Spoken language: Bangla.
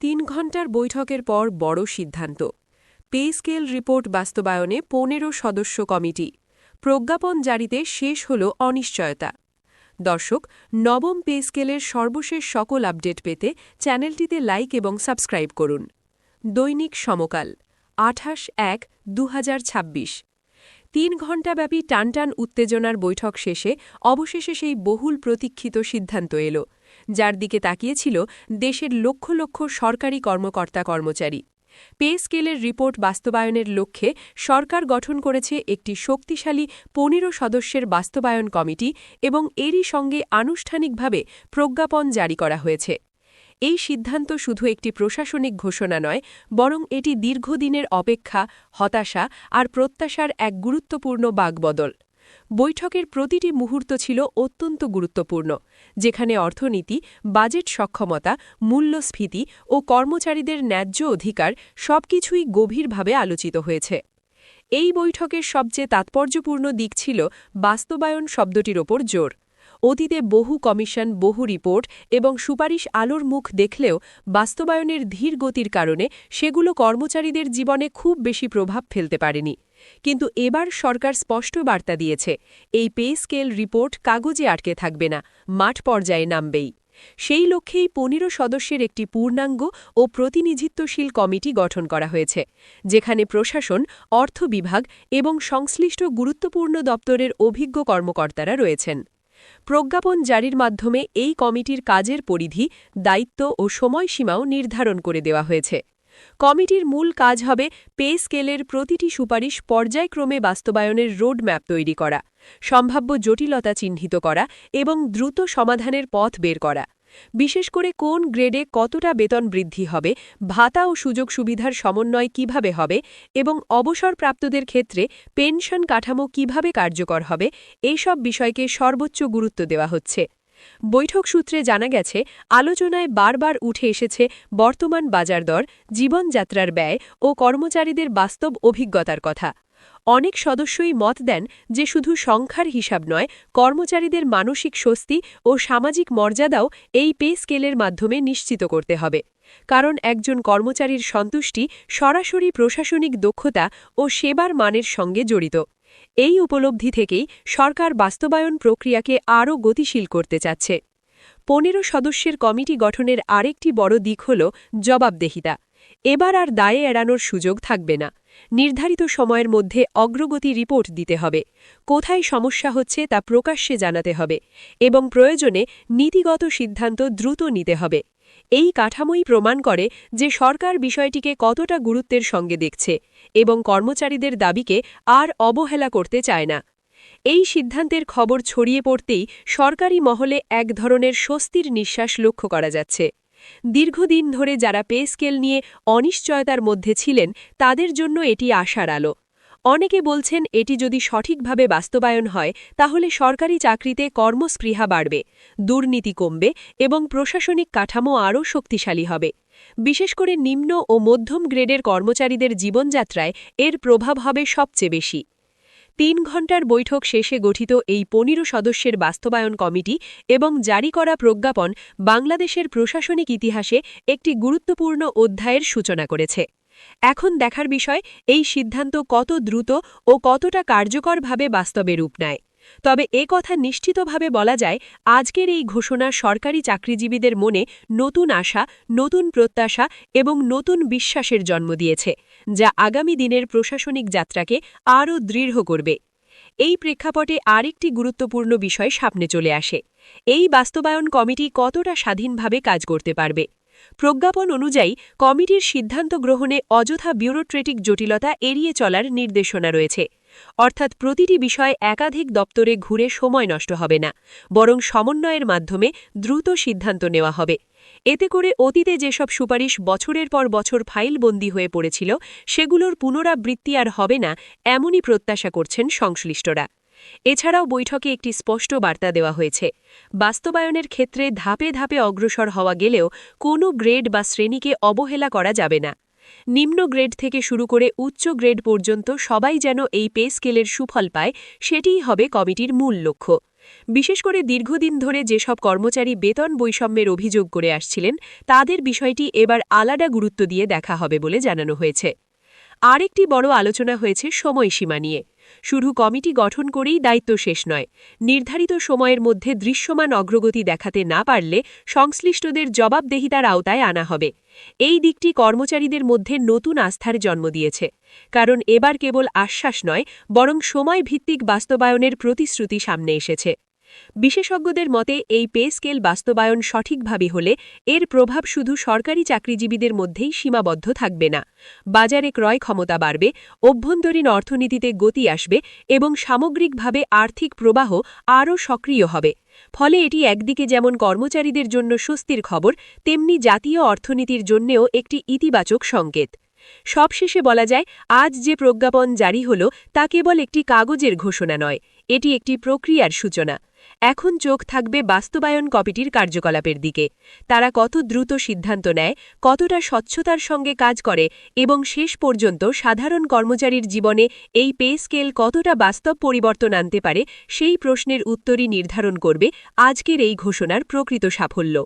তিন ঘণ্টার বৈঠকের পর বড় সিদ্ধান্ত। পে স্কেল রিপোর্ট বাস্তবায়নে পনেরো সদস্য কমিটি। প্রজ্ঞাপন জারিতে শেষ হল অনিশ্চয়তা। দর্শক, নবম পে স্কেলের সর্বশেষ সকল আপডেট পেতে চ্যানেলটিতে লাইক এবং সাবস্ক্রাইব করুন। দৈনিক সমকাল, আঠাশ এক দু তিন ঘণ্টাব্যাপী টানটান উত্তেজনার বৈঠক শেষে অবশেষে সেই বহুল প্রতীক্ষিত সিদ্ধান্ত এল। যার দিকে তাকিয়েছিল দেশের লক্ষ লক্ষ সরকারি কর্মকর্তা কর্মচারী। পে স্কেলের রিপোর্ট বাস্তবায়নের লক্ষ্যে সরকার গঠন করেছে একটি শক্তিশালী পনেরো সদস্যের বাস্তবায়ন কমিটি এবং এরই সঙ্গে আনুষ্ঠানিকভাবে প্রজ্ঞাপন জারি করা হয়েছে। এই সিদ্ধান্ত শুধু একটি প্রশাসনিক ঘোষণা নয়, বরং এটি দীর্ঘদিনের অপেক্ষা, হতাশা আর প্রত্যাশার এক গুরুত্বপূর্ণ বাগবদল। বৈঠকের প্রতিটি মুহূর্ত ছিল অত্যন্ত গুরুত্বপূর্ণ, যেখানে অর্থনীতি, বাজেট সক্ষমতা, মূল্যস্ফীতি ও কর্মচারীদের ন্যায্য অধিকার সবকিছুই গভীরভাবে আলোচিত হয়েছে। এই বৈঠকের সবচেয়ে তাৎপর্যপূর্ণ দিক ছিল বাস্তবায়ন শব্দটির ওপর জোর। অতীতে বহু কমিশন, বহু রিপোর্ট এবং সুপারিশ আলোর মুখ দেখলেও বাস্তবায়নের ধীর গতির কারণে সেগুলো কর্মচারীদের জীবনে খুব বেশি প্রভাব ফেলতে পারেনি। কিন্তু এবার সরকার স্পষ্ট বার্তা দিয়েছে, এই পে স্কেল রিপোর্ট কাগজে আটকে থাকবে না, মাঠ পর্যায়ে নামবেই। সেই লক্ষ্যেই পনেরো সদস্যের একটি পূর্ণাঙ্গ ও প্রতিনিধিত্বশীল কমিটি গঠন করা হয়েছে, যেখানে প্রশাসন, অর্থ বিভাগ এবং সংশ্লিষ্ট গুরুত্বপূর্ণ দপ্তরের অভিজ্ঞ কর্মকর্তারা রয়েছেন। প্রজ্ঞাপন জারির মাধ্যমে এই কমিটির কাজের পরিধি, দায়িত্ব ও সময়সীমাও নির্ধারণ করে দেওয়া হয়েছে। কমিটির মূল কাজ হবে পে স্কেলের প্রতিটি সুপারিশ পর্যায়ক্রমে বাস্তবায়নের রোডম্যাপ তৈরি করা, সম্ভাব্য জটিলতা চিহ্নিত করা এবং দ্রুত সমাধানের পথ বের করা। বিশেষ করে কোন গ্রেডে কতটা বেতন বৃদ্ধি হবে, ভাতা ও সুযোগ সুবিধার সমন্বয় কীভাবে হবে এবং অবসরপ্রাপ্তদের ক্ষেত্রে পেনশন কাঠামো কীভাবে কার্যকর হবে এইসব বিষয়কে সর্বোচ্চ গুরুত্ব দেওয়া হচ্ছে। বৈঠক সূত্রে জানা গেছে, আলোচনায় বারবার উঠে এসেছে বর্তমান বাজার দর, জীবনযাত্রার ব্যয় ও কর্মচারীদের বাস্তব অভিজ্ঞতার কথা। অনেক সদস্যই মত দেন যে শুধু সংখ্যার হিসাব নয়, কর্মচারীদের মানসিক স্বস্তি ও সামাজিক মর্যাদাও এই পে স্কেলের মাধ্যমে নিশ্চিত করতে হবে। কারণ একজন কর্মচারীর সন্তুষ্টি সরাসরি প্রশাসনিক দক্ষতা ও সেবার মানের সঙ্গে জড়িত। এই উপলব্ধি থেকেই সরকার বাস্তবায়ন প্রক্রিয়াকে আরও গতিশীল করতে চাচ্ছে। পনেরো সদস্যের কমিটি গঠনের আরেকটি বড় দিক হল জবাবদেহিতা। এবার আর দায়ে এড়ানোর সুযোগ থাকবে না। নির্ধারিত সময়ের মধ্যে অগ্রগতি রিপোর্ট দিতে হবে। কোথায় সমস্যা হচ্ছে তা প্রকাশ্যে জানাতে হবে এবং প্রয়োজনে নীতিগত সিদ্ধান্ত দ্রুত নিতে হবে। এই কাঠামোই প্রমাণ করে যে সরকার বিষয়টিকে কতটা গুরুত্বের সঙ্গে দেখছে এবং কর্মচারীদের দাবিকে আর অবহেলা করতে চায় না। এই সিদ্ধান্তের খবর ছড়িয়ে পড়তেই সরকারি মহলে এক ধরনের স্বস্তির নিঃশ্বাস লক্ষ্য করা যাচ্ছে। দীর্ঘদিন ধরে যারা পে স্কেল নিয়ে অনিশ্চয়তার মধ্যে ছিলেন, তাদের জন্য এটি আশার আলো। অনেকে বলছেন এটি যদি সঠিকভাবে বাস্তবায়ন হয়, তাহলে সরকারি চাকরিতে কর্মস্পৃহা বাড়বে, দুর্নীতি কমবে এবং প্রশাসনিক কাঠামো আরও শক্তিশালী হবে। বিশেষ করে নিম্ন ও মধ্যম গ্রেডের কর্মচারীদের জীবনযাত্রায় এর প্রভাব হবে সবচেয়ে বেশি। তিন ঘণ্টার বৈঠক শেষে গঠিত এই পনেরো সদস্যের বাস্তবায়ন কমিটি এবং জারি করা প্রজ্ঞাপন বাংলাদেশের প্রশাসনিক ইতিহাসে একটি গুরুত্বপূর্ণ অধ্যায়ের সূচনা করেছে। এখন দেখার বিষয়, এই সিদ্ধান্ত কত দ্রুত ও কতটা কার্যকরভাবে বাস্তবে রূপ নেয়। তবে এ কথা নিশ্চিতভাবে বলা যায়, আজকের এই ঘোষণা সরকারি চাকরিজীবীদের মনে নতুন আশা, নতুন প্রত্যাশা এবং নতুন বিশ্বাসের জন্ম দিয়েছে, যা আগামী দিনের প্রশাসনিক যাত্রাকে আরও দৃঢ় করবে। এই প্রেক্ষাপটে আরেকটি গুরুত্বপূর্ণ বিষয় সামনে চলে আসে। এই বাস্তবায়ন কমিটি কতটা স্বাধীনভাবে কাজ করতে পারবে? প্রজ্ঞাপন অনুযায়ী কমিটির সিদ্ধান্ত গ্রহণে অযথা বিউরোট্রেটিক জটিলতা এড়িয়ে চলার নির্দেশনা রয়েছে। অর্থাৎ প্রতিটি বিষয় একাধিক দপ্তরে ঘুরে সময় নষ্ট হবে না, বরং সমন্বয়ের মাধ্যমে দ্রুত সিদ্ধান্ত নেওয়া হবে। এতে করে অতীতে যেসব সুপারিশ বছরের পর বছর ফাইলবন্দি হয়ে পড়েছিল, সেগুলোর পুনরাবৃত্তি আর হবে না, এমনই প্রত্যাশা করছেন সংশ্লিষ্টরা। এছাড়াও বৈঠকে একটি স্পষ্ট বার্তা দেওয়া হয়েছে। বাস্তবায়নের ক্ষেত্রে ধাপে ধাপে অগ্রসর হওয়া গেলেও কোনো গ্রেড বা শ্রেণীকে অবহেলা করা যাবে না। নিম্ন গ্রেড থেকে শুরু করে উচ্চ গ্রেড পর্যন্ত সবাই যেন এই পে স্কেলের সুফল পায়, সেটিই হবে কমিটির মূল লক্ষ্য। বিশেষ করে দীর্ঘদিন ধরে যেসব কর্মচারী বেতন বৈষম্যের অভিযোগ করে আসছিলেন, তাদের বিষয়টি এবার আলাদা গুরুত্ব দিয়ে দেখা হবে বলে জানানো হয়েছে। আরেকটি বড় আলোচনা হয়েছে সময়সীমা নিয়ে। শুধু কমিটি গঠন করেই দায়িত্ব শেষ নয়, নির্ধারিত সময়ের মধ্যে দৃশ্যমান অগ্রগতি দেখাতে না পারলে সংশ্লিষ্টদের জবাবদেহিতার আওতায় আনা হবে। এই দিকটি কর্মচারীদের মধ্যে নতুন আস্থার জন্ম দিয়েছে, কারণ এবার কেবল আশ্বাস নয়, বরং সময় ভিত্তিক বাস্তবায়নের প্রতিশ্রুতি সামনে এসেছে। বিশেষজ্ঞদের মতে, এই পে স্কেল বাস্তবায়ন সঠিকভাবে হলে এর প্রভাব শুধু সরকারি চাকরিজীবীদের মধ্যেই সীমাবদ্ধ থাকবে না। বাজারে ক্রয় ক্ষমতা বাড়বে, অভ্যন্তরীণ অর্থনীতিতে গতি আসবে এবং সামগ্রিকভাবে আর্থিক প্রবাহ আরও সক্রিয় হবে। ফলে এটি একদিকে যেমন কর্মচারীদের জন্য স্বস্তির খবর, তেমনি জাতীয় অর্থনীতির জন্যেও একটি ইতিবাচক সংকেত। সবশেষে বলা যায়, আজ যে প্রজ্ঞাপন জারি হল, তা কেবল একটি কাগজের ঘোষণা নয়, এটি একটি প্রক্রিয়ার সূচনা। এখন চোখ থাকবে বাস্তবায়ন কমিটির কার্যকলাপের দিকে। তারা কত দ্রুত সিদ্ধান্ত নেয়, কতটা স্বচ্ছতার সঙ্গে কাজ করে, এবং শেষ পর্যন্ত সাধারণ কর্মচারীর জীবনে এই পে স্কেল কতটা বাস্তব পরিবর্তন আনতে পারে, সেই প্রশ্নের উত্তরই নির্ধারণ করবে আজকের এই ঘোষণার প্রকৃত সাফল্য।